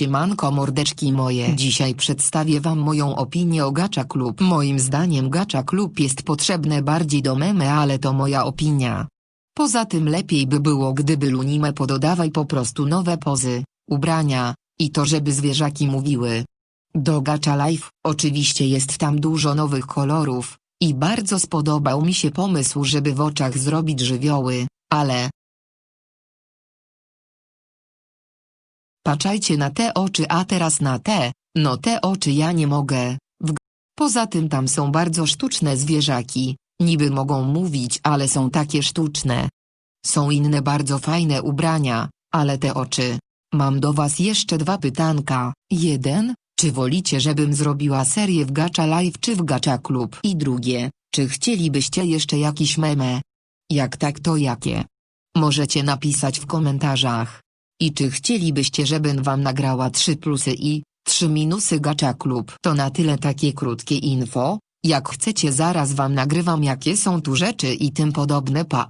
siemanko mordeczki moje. Dzisiaj przedstawię wam moją opinię o Gacha Club. Moim zdaniem Gacha Club jest potrzebne bardziej do memy, ale to moja opinia. Poza tym lepiej by było gdyby Lunimę pododawaj po prostu nowe pozy, ubrania, i to żeby zwierzaki mówiły. Do Gacha Life, oczywiście jest tam dużo nowych kolorów, i bardzo spodobał mi się pomysł żeby w oczach zrobić żywioły, ale... Patrzajcie na te oczy a teraz na te, no te oczy ja nie mogę, w... Poza tym tam są bardzo sztuczne zwierzaki, niby mogą mówić ale są takie sztuczne. Są inne bardzo fajne ubrania, ale te oczy. Mam do was jeszcze dwa pytanka. Jeden, czy wolicie żebym zrobiła serię w Gacha Live czy w Gacha Club? I drugie, czy chcielibyście jeszcze jakiś meme? Jak tak to jakie? Możecie napisać w komentarzach. I czy chcielibyście żebym wam nagrała 3 plusy i 3 minusy Gacha Club? To na tyle takie krótkie info, jak chcecie zaraz wam nagrywam jakie są tu rzeczy i tym podobne pa.